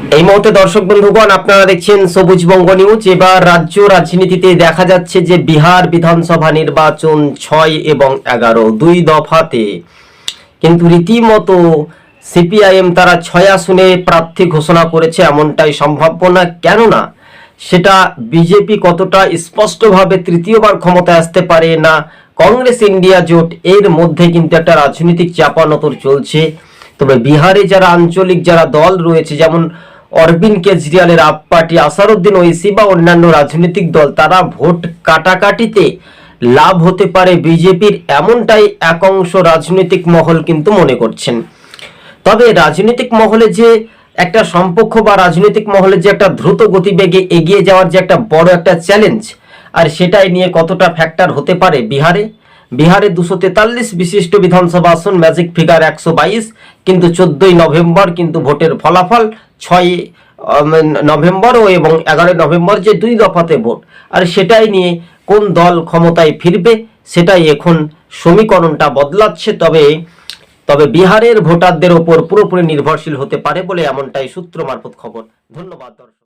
এই মুহূর্তে দর্শক বন্ধুগণ, আপনারা দেখছেন সবুজ বঙ্গ নিউজ। এবার রাজ্য রাজনীতিতে দেখা যাচ্ছে যে বিহার বিধানসভা নির্বাচন ছয় এবং এগারো, দুই দফাতে। কিন্তু রীতিমতো সিপিআইএম তারা ছয় আসনে প্রার্থী ঘোষণা করেছে এমনটাই সম্ভাব্য না। কেননা সেটা বিজেপি কতটা স্পষ্টভাবে তৃতীয়বার ক্ষমতায় আসতে পারে না, কংগ্রেস ইন্ডিয়া জোট এর মধ্যে কিন্তু একটা রাজনৈতিক চাপানতর চলছে। তবে বিহারে যারা আঞ্চলিক যারা দল রয়েছে, যেমন অরবিন্দ কেজরিওয়ালের আপ পার্টি আসারুদ্দিন ওইসি বা অন্যান্য রাজনৈতিক দল, তারা ভোট কাটাকাটিতে লাভ হতে পারে বিজেপির এমনটাই এক অংশ রাজনৈতিক মহল কিন্তু মনে করছেন। তবে রাজনৈতিক মহলে যে একটা সম্পর্ক বা রাজনৈতিক মহলে যে একটা দ্রুত গতিবেগে এগিয়ে যাওয়ার যে একটা বড় একটা চ্যালেঞ্জ, আর সেটাই নিয়ে কতটা ফ্যাক্টর হতে পারে বিহারে? বিহারে দুশো তেতাল্লিশ বিশিষ্ট বিধানসভা আসন ম্যাজিক ফিগার একশো বাইশ, কিন্তু চোদ্দই নভেম্বর কিন্তু ভোটের ফলাফল ছয় নভেম্বর ও এবং এগারোই নভেম্বর যে দুই দফাতে ভোট, আর সেটাই নিয়ে কোন দল ক্ষমতায় ফিরবে, সেটাই এখন সমীকরণটা বদলাচ্ছে। তবে তবে বিহারের ভোটারদের ওপর পুরোপুরি নির্ভরশীল হতে পারে বলে এমনটাই সূত্র মারফত খবর। ধন্যবাদ, দর্শক।